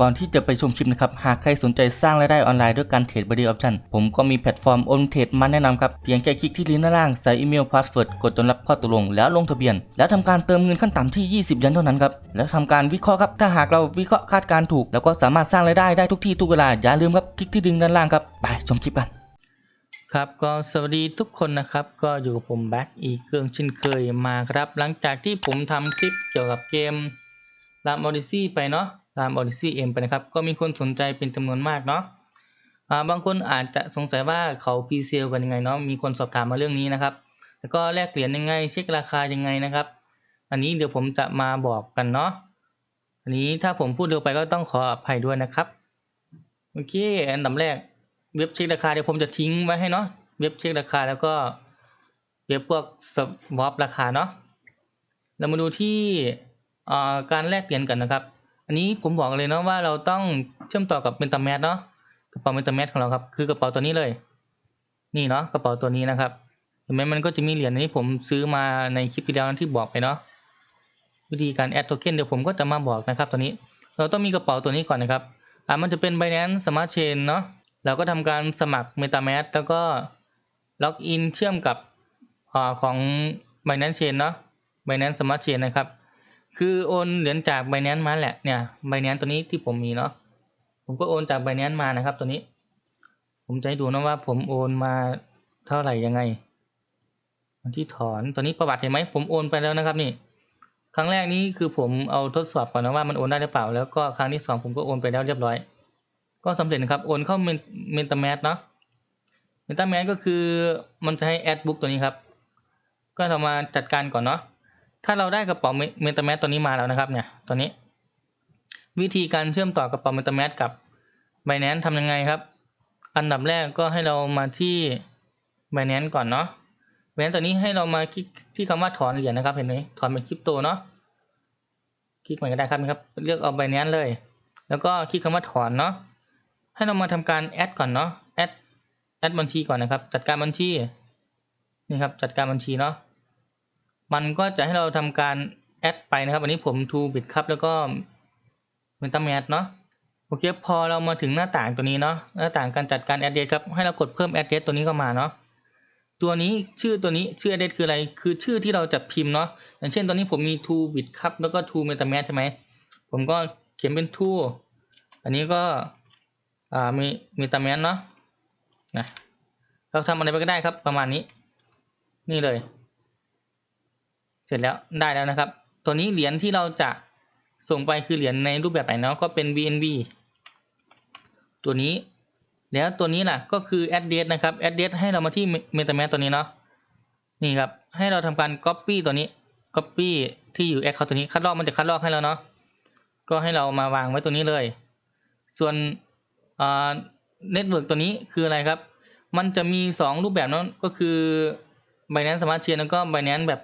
ก่อนที่จะไปชมคลิปนะครับ หากใครสนใจสร้างรายได้ออนไลน์ด้วยการเทรดบริออปชันผมก็มีแพลตฟอร์มโอนเทรดมาแนะนำครับ เพียงแค่คลิกที่ลิงก์ด้านล่าง ใส่อีเมลพาสเวิร์ดกดจนรับข้อตกลง แล้วลงทะเบียน แล้วทำการเติมเงินขั้นต่ำที่ 20เหรียญเท่านั้นครับ แล้วทำการวิเคราะห์ครับ ถ้าหากเราวิเคราะห์คาดการณ์ถูก แล้วก็สามารถสร้างรายได้ได้ทุกที่ทุกเวลา อย่าลืมครับ คลิกที่ลิงก์ด้านล่างครับ ไปชมคลิปกัน ครับก็สวัสดีทุกคนนะครับ ก็อยู่กับผมแบ็กอีกเครื่องเช่นเคยมาครับ หลังจากที่ผมทำคลิปเกี่ยวกับเกมรามออดิซี่ไปเนาะ รามออดิซี่เอ็มไปนะครับ ก็มีคนสนใจเป็นจำนวนมากเนาะบางคนอาจจะสงสัยว่าเขาพีเซลกันยังไงเนาะมีคนสอบถามมาเรื่องนี้นะครับ แล้วก็แลกเหรียญยังไงเช็คราคายังไงนะครับ อันนี้เดี๋ยวผมจะมาบอกกันเนาะอันนี้ถ้าผมพูดเร็วไปก็ต้องขออภัยด้วยนะครับโอเคอันดับแรกเว็บเช็คราคาเดี๋ยวผมจะทิ้งไว้ให้เนาะเว็บเช็คราคาแล้วก็เว็บพวกสวอปราคาเนาะเรามาดูที่การแลกเหรียญกันนะครับ อันนี้ผมบอกเลยเนาะว่าเราต้องเชื่อมต่อกับ MetaMask เนาะกระเป๋า MetaMask ของเราครับ คือกระเป๋าตัวนี้เลย นี่เนาะกระเป๋าตัวนี้นะครับเห็นไหมมันก็จะมีเหรียญอันนี้ผมซื้อมาในคลิปที่แล้วที่บอกไปเนาะวิธีการแอดโทเค็นเดี๋ยวผมก็จะมาบอกนะครับตัวนี้ เราต้องมีกระเป๋าตัวนี้ก่อนนะครับอ่ามันจะเป็น Binance Smart Chain เนาะเราก็ทำการสมัคร MetaMask แล้วก็ล็อกอินเชื่อมกับอาของ Binance Chain เนาะ Binance Smart Chain นะครับ คือโอนเหรียญจาก Binance มาแหละเนี่ย Binance ตัวนี้ที่ผมมีเนาะผมก็โอนจาก Binance มานะครับ ตัวนี้ ผมจะให้ดูนะว่าผมโอนมาเท่าไหร่ยังไงวันที่ถอนตัวนี้ประวัติเห็นไหมผมโอนไปแล้วนะครับนี่ ครั้งแรกนี้คือผมเอาทดสอบก่อนนะว่ามันโอนได้หรือเปล่า แล้วก็ครั้งที่สองผมก็โอนไปแล้วเรียบร้อย ก็สำเร็จนะครับโอนเข้าเมนตาแมสเนาะเมนตาแมสก็คือมันจะให้แอดบุ๊กตัวนี้ครับ ก็เรามาจัดการก่อนเนาะ ถ้าเราได้กระเป๋าเมตาแมสตัวนี้มาแล้วนะครับเนี่ยตัวนี้ วิธีการเชื่อมต่อกระเป๋าเมตาแมสกับ b บ n a n c e ทำยังไงครับ อันดับแรกก็ให้เรามาที่ b บ n a n c e ก่อนเนาะ b บ n a n c e ตัวนี้ให้เรามาคลิกที่คำว่าถอนเหรียญนะครับเห็นไหมถอนเป็นคริปโตเนาะคลิกเหมือนกันได้ครับนะครับ เลือกเอา b บ n a n c e เลย แล้วก็คลิกคำว่าถอนเนาะให้เรามาทำการแอดก่อนเนาะแอดแอดบัญชีก่อนนะครับ จัดการบัญชีนี่ครับจัดการบัญชีเนาะ มันก็จะให้เราทำการแอดไปนะครับอันนี้ผมทูบิตครับแล้วก็เมนตาแมสเนาะโอเคพอเรามาถึงหน้าต่างตัวนี้เนาะหน้าต่างการจัดการแอดเดครับให้เรากดเพิ่มแอดเดตัวนี้เข้ามาเนาะตัวนี้ชื่อตัวนี้ชื่อแอดเดคืออะไรคือชื่อที่เราจะพิมพ์เนาะอย่างเช่นตอนนี้ผมมีทูบิตครับแล้วก็ทูเมตาแมสใช่ไหมผมก็เขียนเป็นทูอันนี้ก็อ่ามีมีตาแมนเนาะนะเราทำอะไรไปก็ได้ครับประมาณนี้ นี่เลย เสร็จแล้วได้แล้วนะครับ ตัวนี้เหรียญที่เราจะส่งไปคือเหรียญในรูปแบบไหนเนาะก็เป็น VNB ตัวนี้แล้วตัวนี้ล่ะก็คือ address นะครับ address ให้เรามาที่ MetaMask ตัวนี้เนาะนี่ครับให้เราทำการ copy ตัวนี้ copy ที่อยู่ account ตัวนี้คัดลอกมันจะคัดลอกให้เราเนาะก็ให้เรามาวางไว้ตัวนี้เลย ส่วนเน็ตเวิร์กตัวนี้คืออะไรครับ มันจะมี 2 รูปแบบเนาะก็คือ Binance Smart Chain แล้วก็ Binance แบบ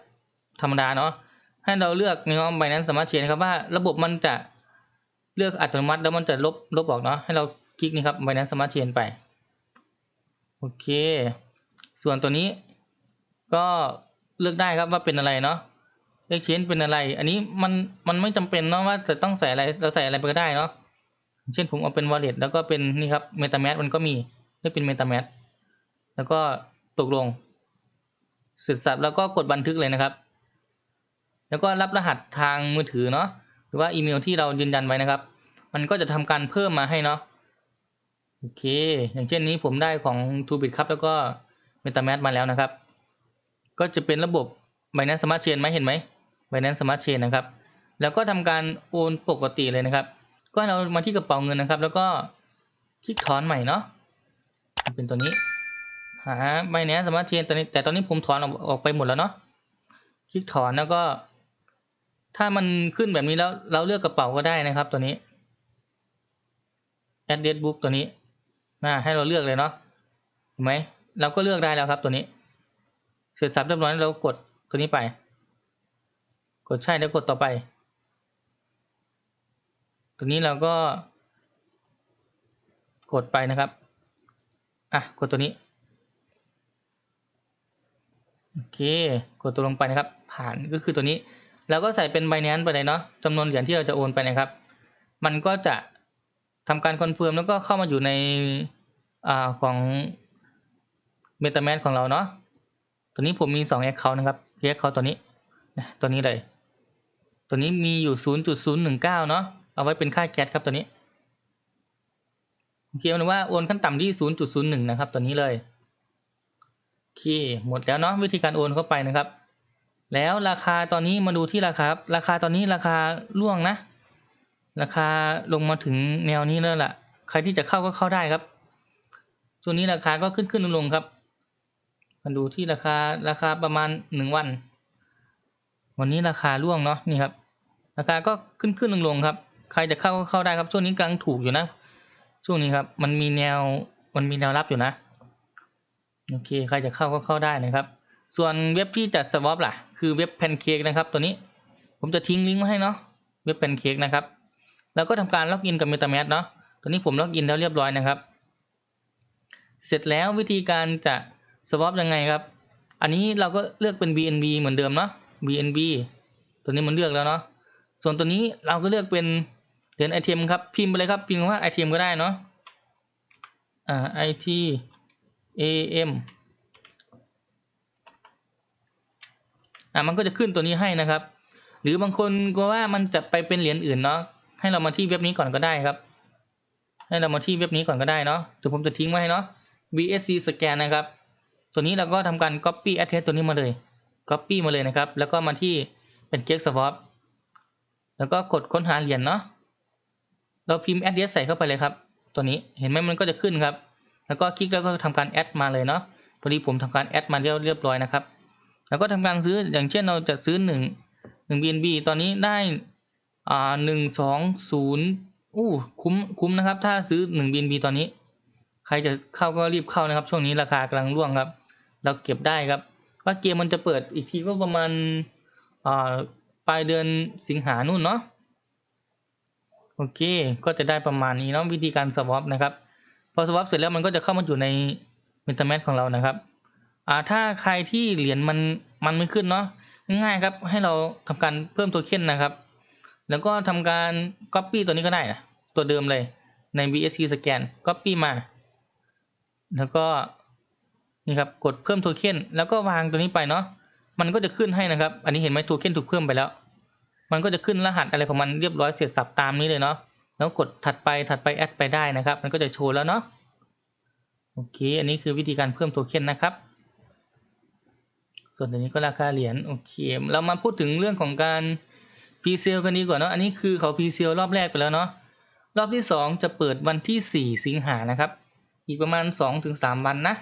ธรรมดาเนาะให้เราเลือกเนาะ Binance Smart Chain ครับว่าระบบมันจะเลือกอัตโนมัติแล้วมันจะลบลบออกเนาะให้เราคลิกนี่ครับ Binance Smart Chain ไปโอเค ส่วนตัวนี้ก็เลือกได้ครับว่าเป็นอะไรเนาะ Exchange เป็นอะไร อันนี้มันมันไม่จำเป็นเนาะว่าจะต้องใส่อะไรเราใส่อะไรไปก็ได้เนาะเช่นผมเอาเป็น wallet แล้วก็เป็นนี่ครับ metamask มันก็มีได้เป็น metamask แล้วก็ตกลงเสร็จสับแล้วก็กดบันทึกเลยนะครับ แล้วก็รับรหัสทางมือถือเนาะหรือว่าอีเมลที่เรายืนยันไว้นะครับ มันก็จะทำการเพิ่มมาให้เนาะโอเค อย่างเช่นนี้ผมได้ของ t o b i t ครับแล้วก็ metamask มาแล้วนะครับ ก็จะเป็นระบบ Binance Smart Chain ไหมเห็นไหม Binance Smart Chain นะครับ แล้วก็ทำการโอนปกติเลยนะครับ ก็เรามาที่กระเป๋าเงินนะครับ แล้วก็คลิกถอนใหม่เนาะ เป็นตัวนี้ หาใบนี้สามารถเชนตัวนี้แต่ตอนนี้ผมถอนออกออกไปหมดแล้วเนาะ คลิกถอนแล้วก็ ถ้ามันขึ้นแบบนี้แล้วเราเลือกกระเป๋าก็ได้นะครับตัวนี้ address book ตัวนี้นะให้เราเลือกเลยเนาะเห็นไหมเราก็เลือกได้แล้วครับตัวนี้ เสร็จสับเรียบร้อยเรากดตัวนี้ไป กดใช่แล้วกดต่อไป ตัวนี้เราก็ กดไปนะครับอะกดตัวนี้โอเค กดตัวลงไปนะครับ ผ่านก็คือตัวนี้ แล้วก็ใส่เป็น Binance ไปเลยเนาะจำนวนเหรียญที่เราจะโอนไปนะครับ มันก็จะทำการคอนเฟิร์มแล้วก็เข้ามาอยู่ในอ่าของ m e t a m a s ของเราเนาะตัวนี้ผมมี2 Account นะครับคือ Account ตัวนี้นะตัวนี้เลยตัวนี้มีอยู่ 0.019 เนาะเอาไว้เป็นค่าแก๊สครับตัวนี้โอเคเอาเป็นว่าโอนขั้นต่ำที่ 0.01 นะครับตัวนี้เลยโอเคหมดแล้วเนาะวิธีการโอนเข้าไปนะครับ แล้วราคาตอนนี้มาดูที่ราคาครับราคาตอนนี้ราคาล่วงนะ ราคาลงมาถึงแนวนี้แล้วล่ะ ใครที่จะเข้าก็เข้าได้ครับช่วงนี้ราคาก็ขึ้นขึ้นลงลงครับ มาดูที่ราคาราคาประมาณหนึ่งวัน วันนี้ราคาร่วงเนาะนี่ครับ ราคาก็ขึ้นขึ้นลงลงครับ ใครจะเข้าก็เข้าได้ครับช่วงนี้กำลังถูกอยู่นะ ช่วงนี้ครับ มันมีแนวมันมีแนวรับอยู่นะโอเค ใครจะเข้าก็เข้าได้นะครับ ส่วนเว็บที่จัดสวอปล่ะ คือเว็บแพนเค้กนะครับ ตัวนี้ผมจะทิ้งลิงก์มาให้เนาะเว็บแพนเค้กนะครับ แล้วก็ทำการล็อกอินกับ MetaMask เนาะตัวนี้ผมล็อกอินแล้วเรียบร้อยนะครับ เสร็จแล้ววิธีการจะสวอปยังไงครับ อันนี้เราก็เลือกเป็น BNB เหมือนเดิมเนาะ BNB ตัวนี้มันเลือกแล้วเนาะส่วนตัวนี้เราก็เลือกเป็นเหรียญไอเทมครับพิมพ์ไปเลยครับพิมพ์ว่าไอเทมก็ได้เนาะอ่า IT AM อ่ามันก็จะขึ้นตัวนี้ให้นะครับ หรือบางคนก็ว่ามันจะไปเป็นเหรียญอื่นเนาะให้เรามาที่เว็บนี้ก่อนก็ได้ครับ ให้เรามาที่เว็บนี้ก่อนก็ได้เนาะเดี๋ยวผมจะทิ้งไว้ให้เนาะ BSC scan นะครับ ตัวนี้เราก็ทำการ copy address ตัวนี้มาเลย copy มาเลยนะครับ แล้วก็มาที่เป็น g e t swap แล้วก็กดค้นหาเหรียญเนาะเราพิมพ์ address ใส่เข้าไปเลยครับ ตัวนี้เห็นไหมมันก็จะขึ้นครับ แล้วก็คลิกแล้วก็ทำการ add มาเลยเนาะพอดีผมทำการ add มาเรียบร้อยนะครับ แล้วก็ทำการซื้ออย่างเช่นเราจะซื้อหนึ่งหนึ่ง BNB ตอนนี้ได้อ่าหนึ่งสองศูนย์อู้คุ้มคุ้มนะครับ ถ้าซื้อหนึ่ง BNB ตอนนี้ ใครจะเข้าก็รีบเข้านะครับ ช่วงนี้ราคากำลังร่วงครับ เราเก็บได้ครับ ว่าเกมมันจะเปิดอีกทีก็ประมาณอ่าปลายเดือนสิงหานู่นเนาะโอเค ก็จะได้ประมาณนี้เนาะวิธีการสวอปนะครับ พอสวอปเสร็จแล้วมันก็จะเข้ามาอยู่ใน MetaMask ของเรานะครับ อ่าถ้าใครที่เหรียญมันมันไม่ขึ้นเนาะง่ายครับให้เราทำการเพิ่มโทเค็นนะครับ แล้วก็ทำการ Copy ตัวนี้ก็ได้นะตัวเดิมเลยใน BSC scan Copy มา แล้วก็นี่ครับกดเพิ่มโทเค็นแล้วก็วางตัวนี้ไปเนาะมันก็จะขึ้นให้นะครับ อันนี้เห็นไหมโทเค็นถูกเพิ่มไปแล้ว มันก็จะขึ้นรหัสอะไรของมันเรียบร้อยเสร็จสับตามนี้เลยเนาะแล้วกดถัดไปถัดไปแอดไปได้นะครับ มันก็จะโชว์แล้วเนาะโอเค อันนี้คือวิธีการเพิ่มโทเค็นนะครับ ส่วนตัวนี้ก็ราคาเหรียญโอเค เรามาพูดถึงเรื่องของการพีเซลกันดีกว่าเนาะอันนี้คือเขาพีเซลรอบแรกไปแล้วเนาะรอบที่สองจะเปิดวันที่สี่สิงหานะครับ อีกประมาณสองถึงสามวันนะ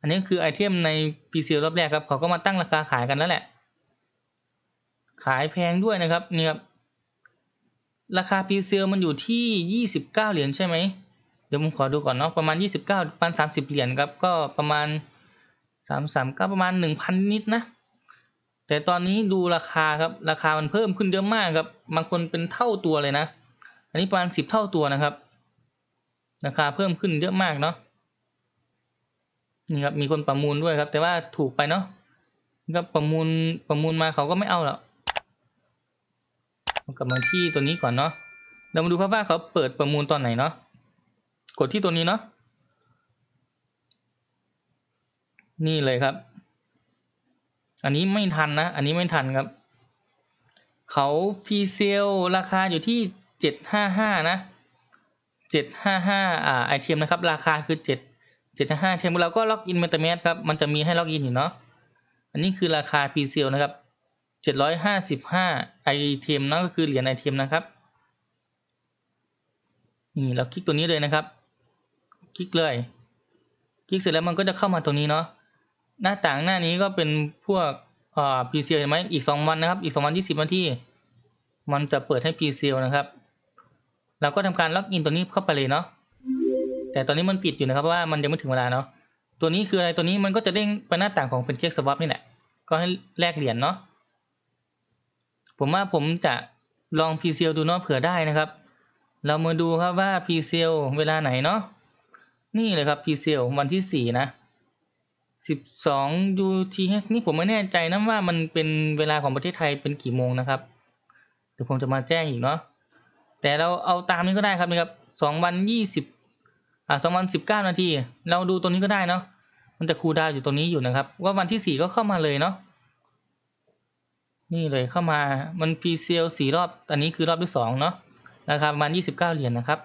อันนี้คือไอเทมในพีเซลรอบแรกครับเขาก็มาตั้งราคาขายกันแล้วแหละ ขายแพงด้วยนะครับนี่ครับราคาพีเซลมันอยู่ที่ยี่สิบเก้าเหรียญใช่ไหมเดี๋ยวผมขอดูก่อนเนาะประมาณยี่สิบเก้าประมาณสามสิบเหรียญครับก็ประมาณ สามสามก็ประมาณหนึ่งพันนิดนะ แต่ตอนนี้ดูราคาครับราคามันเพิ่มขึ้นเยอะมากครับ บางคนเป็นเท่าตัวเลยนะ อันนี้ประมาณสิบเท่าตัวนะครับ ราคาเพิ่มขึ้นเยอะมากเนาะนี่ครับมีคนประมูลด้วยครับ แต่ว่าถูกไปเนาะนี่ครับประมูลประมูลมาเขาก็ไม่เอาหรอกกลับมาที่ตัวนี้ก่อนเนาะเรามาดูครับว่าเขาเปิดประมูลตอนไหนเนาะกดที่ตัวนี้เนาะ นี่เลยครับ อันนี้ไม่ทันนะ อันนี้ไม่ทันครับ เขาพีเซลราคาอยู่ที่เจ็ดห้าห้านะเจ็ดห้าห้าอ่าไอเทมนะครับ ราคาคือเจ็ดเจ็ดห้าห้าเทมเราก็ล็อกอินเมตาเมสครับ มันจะมีให้ล็อกอินอยู่เนาะ อันนี้คือราคาพีเซลนะครับเจ็ดร้อยห้าสิบห้าไอเทมนะก็คือเหรียญไอเทมนะครับนี่เราคลิกตัวนี้เลยนะครับ คลิกเลย คลิกเสร็จแล้วมันก็จะเข้ามาตรงนี้เนาะ หน้าต่างหน้านี้ก็เป็นพวกอ่อ PC เห็นไหมอีกสองวันนะครับ อีกสองวันยี่สิบนที่ มันจะเปิดให้ PC นะครับ เราก็ทำการล็อกอินตัวนี้เข้าไปเลยเนาะ แต่ตอนนี้มันปิดอยู่นะครับเพราะว่ามันยังไม่ถึงเวลาเนาะ ตัวนี้คืออะไร ตัวนี้มันก็จะเด้งไปหน้าต่างของเป็นเค้กสวอปนี่แหละ ก็ให้แลกเหรียญเนาะ ผมว่าผมจะลอง PC ดูเนาะเผื่อได้นะครับ เรามาดูครับว่า PC เวลาไหนเนาะ นี่เลยครับ PC วันที่สี่นะ สิบสอง UTH นี่ผมไม่แน่ใจนะว่ามันเป็นเวลาของประเทศไทยเป็นกี่โมงนะครับ เดี๋ยวผมจะมาแจ้งอีกเนาะ แต่เราเอาตามนี้ก็ได้ครับนะครับสองวันยี่สิบอ่าสองวันสิบเก้านาที เราดูตัวนี้ก็ได้เนาะ มันจะคูดาวอยู่ตรงนี้อยู่นะครับ ว่าวันที่สี่ก็เข้ามาเลยเนาะ นี่เลยเข้ามา มันพรีเซลสี่รอบ อันนี้คือรอบที่สองเนาะราคาประมาณยี่สิบเก้าเหรียญนะครับ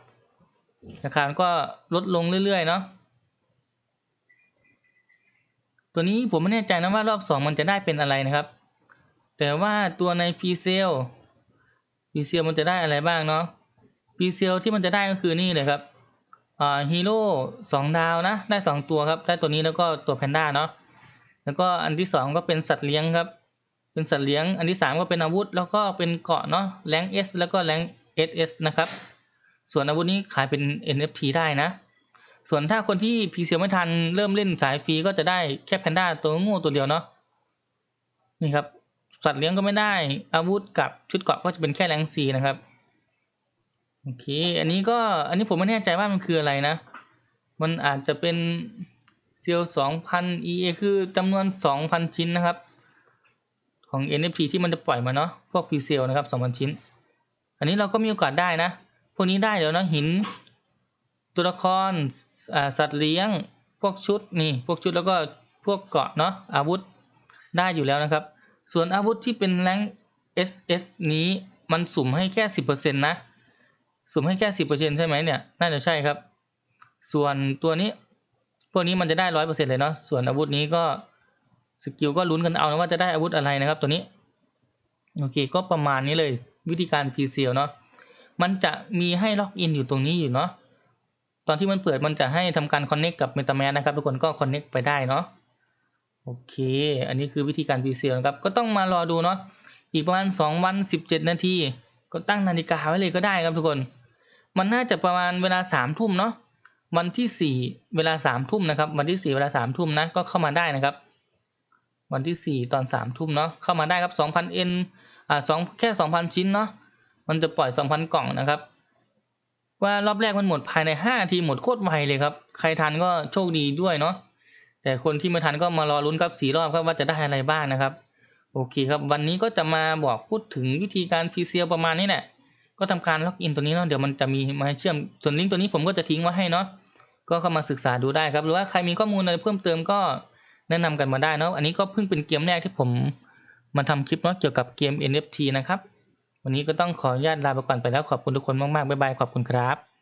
ราคาก็ลดลงเรื่อยๆเนาะ ตัวนี้ผมไม่แน่ใจนะว่ารอบสองมันจะได้เป็นอะไรนะครับ แต่ว่าตัวในพรีเซลพรีเซลมันจะได้อะไรบ้างเนาะพรีเซลที่มันจะได้ก็คือนี่เลยครับอ่าฮีโร่สองดาวนะ ได้สองตัวครับ ได้ตัวนี้แล้วก็ตัวแพนด้าเนาะ แล้วก็อันที่สองก็เป็นสัตว์เลี้ยงครับ เป็นสัตว์เลี้ยง อันที่สามก็เป็นอาวุธ แล้วก็เป็นเกาะเนาะ แรงเอสแล้วก็แรงเอสเอสนะครับ ส่วนอาวุธนี้ขายเป็น NFT ได้นะ ส่วนถ้าคนที่พีเซียไม่ทันเริ่มเล่นสายฟรีก็จะได้แค่แพนด้าตัวง่ตัวเดียวเนาะนี่ครับ สัตว์เลี้ยงก็ไม่ได้ อาวุธกับชุดเกราะก็จะเป็นแค่แรงซีนะครับโอเคอันนี้ก็อันนี้ผมไม่แน่ใจว่ามันคืออะไรนะ มันอาจจะเป็นเซลสองพัน EA คือจำนวนสองพันชิ้นนะครับของ NFT ที่มันจะปล่อยมาเนาะพวกพรีเซลนะครับสองพันชิ้น อันนี้เราก็มีโอกาสได้นะ พวกนี้ได้เดี๋ยวนะหิน ตัวละครสัตว์เลี้ยง พวกชุดนี่ พวกชุดแล้วก็พวกเกาะเนาะอาวุธได้อยู่แล้วนะครับ ส่วนอาวุธที่เป็นแรง SS นี้มันสุ่มให้แค่สิบเปอร์เซ็นต์นะ สุ่มให้แค่สิบเปอร์เซ็นใช่ไหมเนี่ย น่าจะใช่ครับ ส่วนตัวนี้ พวกนี้มันจะได้ร้อยเปอร์เซ็นเลยเนาะ ส่วนอาวุธนี้ก็สกิลก็ลุ้นกันเอานะว่าจะได้อาวุธอะไรนะครับตัวนี้ โอเค ก็ประมาณนี้เลยวิธีการ p c l เนาะ มันจะมีให้ล็อกอินอยู่ตรงนี้อยู่เนาะ ตอนที่มันเปิดมันจะให้ทำการ connect กับ MetaMask นะครับทุกคนก็ connect ไปได้เนาะโอเค อันนี้คือวิธีการ p c l นะครับก็ต้องมารอดูเนาะอีกประมาณสองวันสิบเจ็ดนาทีก็ตั้งนาฬิกาไว้เลยก็ได้ครับทุกคน มันน่าจะประมาณเวลาสามทุ่มเนาะวันที่สี่เวลาสามทุ่มนะครับ วันที่สี่เวลาสามทุ่มนะก็เข้ามาได้นะครับ วันที่สี่ตอนสามทุ่มเนาะเข้ามาได้ครับสองพันเอ็นอ่าสองแค่สองพันชิ้นเนาะมันจะปล่อยสองพันกล่องนะครับ ว่ารอบแรกมันหมดภายในห้านาทีหมดโคตรไวเลยครับ ใครทันก็โชคดีด้วยเนาะแต่คนที่ไม่ทันก็มารอลุ้นครับสี่รอบครับว่าจะได้อะไรบ้างนะครับ โอเคครับ วันนี้ก็จะมาบอกพูดถึงวิธีการ p c l ประมาณนี้แหละก็ทำการล็อกอินตัวนี้เนาะเดี๋ยวมันจะมีมาเชื่อมส่วนลิงก์ตัวนี้ผมก็จะทิ้งไว้ให้เนาะก็เข้ามาศึกษาดูได้ครับ หรือว่าใครมีข้อมูลอะไรเพิ่มเติมก็แนะนำกันมาได้เนาะอันนี้ก็เพิ่งเป็นเกมแรกที่ผมมาทำคลิปเนาะเกี่ยวกับเกม NFT นะครับ วันนี้ก็ต้องขออนุญาตลาไปก่อนไปแล้วขอบคุณทุกคนมากๆบ๊ายบายขอบคุณครับ